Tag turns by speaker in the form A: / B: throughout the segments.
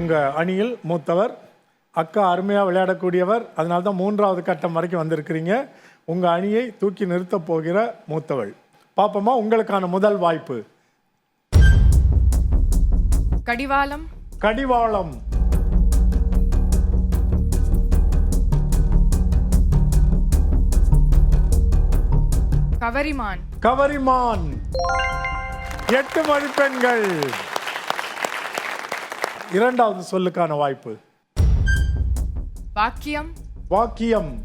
A: உங்கள் அணியில் மூத்தவர். அக்கா அருமையாக விளையாடக்கூடியவர். அதனால தான் மூன்றாவது கட்டம் வரைக்கும் வந்திருக்கிறீங்க. உங்கள் அணியை தூக்கி நிறுத்தப் போகிற மூத்தவள். பாப்போமா உங்களுக்கான முதல் வாய்ப்பு.
B: கடிவாளம்.
A: கடிவாளம்.
B: கவரிமான்.
A: கவரிமான். எட்டு மதிப்பெண்கள். இரண்டாவது சொல்லுக்கான வாய்ப்பு.
B: வாக்கியம்.
A: வாக்கியம்.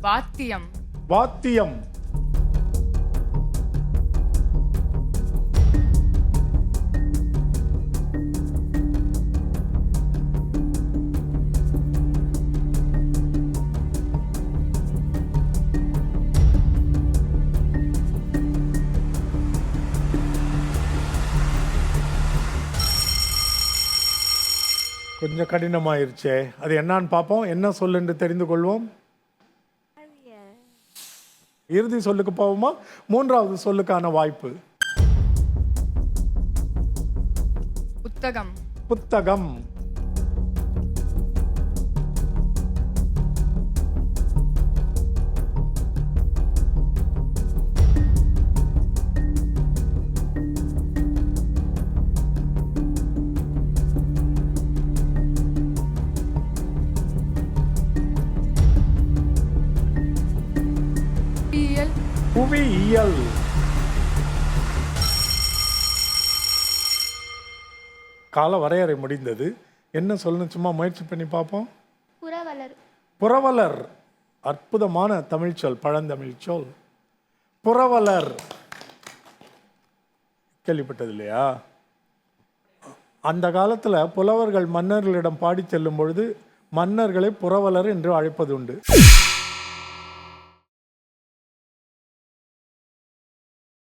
B: வாத்தியம்.
A: வாத்தியம். கொஞ்சம் கடினமாயிருச்சே. அது என்னன்னு பார்ப்போம். என்ன சொல்லுன்னு தெரிந்து கொள்வோம். இறுதி சொல்லுக்கு போவோமா? மூன்றாவது சொல்லுக்கான வாய்ப்பு.
B: புத்தகம்.
A: புத்தகம்.
B: புவியியல்.
A: கால வரையறை முடிந்தது. என்ன சொல்லணும் சும்மா முயற்சி பண்ணி பார்ப்போம்.
C: புறவலர்
A: புரவலர். அற்புதமான தமிழ் சொல் பழந்தமிழ் சொல் புரவலர். கேள்விப்பட்டது இல்லையா? அந்த காலத்தில் புலவர்கள் மன்னர்களிடம் பாடிச் செல்லும் பொழுது மன்னர்களை புரவலர் என்று அழைப்பது உண்டு.